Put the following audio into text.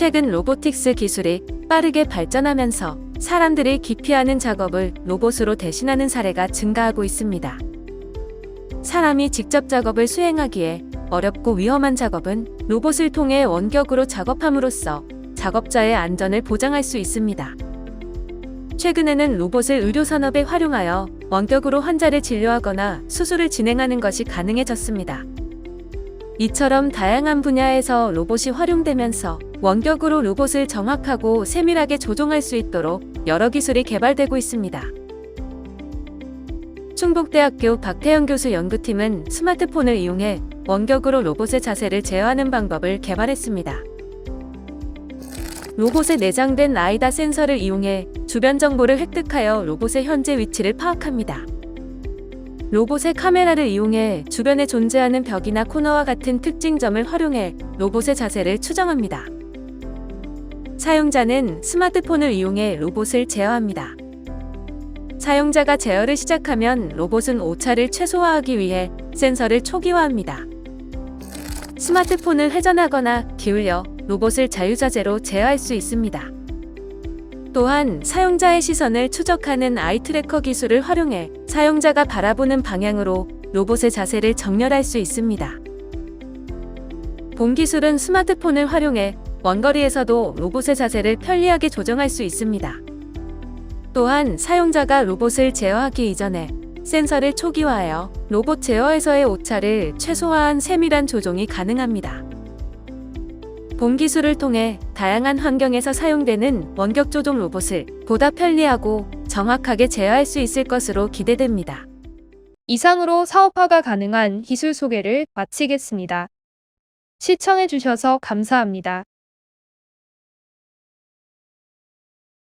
최근 로보틱스 기술이 빠르게 발전하면서 사람들이 기피하는 작업을 로봇으로 대신하는 사례가 증가하고 있습니다. 사람이 직접 작업을 수행하기에 어렵고 위험한 작업은 로봇을 통해 원격으로 작업함으로써 작업자의 안전을 보장할 수 있습니다. 최근에는 로봇을 의료 산업에 활용하여 원격으로 환자를 진료하거나 수술을 진행하는 것이 가능해졌습니다. 이처럼 다양한 분야에서 로봇이 활용되면서 원격으로 로봇을 정확하고 세밀하게 조종할 수 있도록 여러 기술이 개발되고 있습니다. 충북대학교 박태영 교수 연구팀은 스마트폰을 이용해 원격으로 로봇의 자세를 제어하는 방법을 개발했습니다. 로봇에 내장된 라이다 센서를 이용해 주변 정보를 획득하여 로봇의 현재 위치를 파악합니다. 로봇의 카메라를 이용해 주변에 존재하는 벽이나 코너와 같은 특징점을 활용해 로봇의 자세를 추정합니다. 사용자는 스마트폰을 이용해 로봇을 제어합니다. 사용자가 제어를 시작하면 로봇은 오차를 최소화하기 위해 센서를 초기화합니다. 스마트폰을 회전하거나 기울여 로봇을 자유자재로 제어할 수 있습니다. 또한 사용자의 시선을 추적하는 아이 트래커 기술을 활용해 사용자가 바라보는 방향으로 로봇의 자세를 정렬할 수 있습니다. 본 기술은 스마트폰을 활용해 원거리에서도 로봇의 자세를 편리하게 조정할 수 있습니다. 또한 사용자가 로봇을 제어하기 이전에 센서를 초기화하여 로봇 제어에서의 오차를 최소화한 세밀한 조종이 가능합니다. 본 기술을 통해 다양한 환경에서 사용되는 원격 조종 로봇을 보다 편리하고 정확하게 제어할 수 있을 것으로 기대됩니다. 이상으로 사업화가 가능한 기술 소개를 마치겠습니다. 시청해주셔서 감사합니다.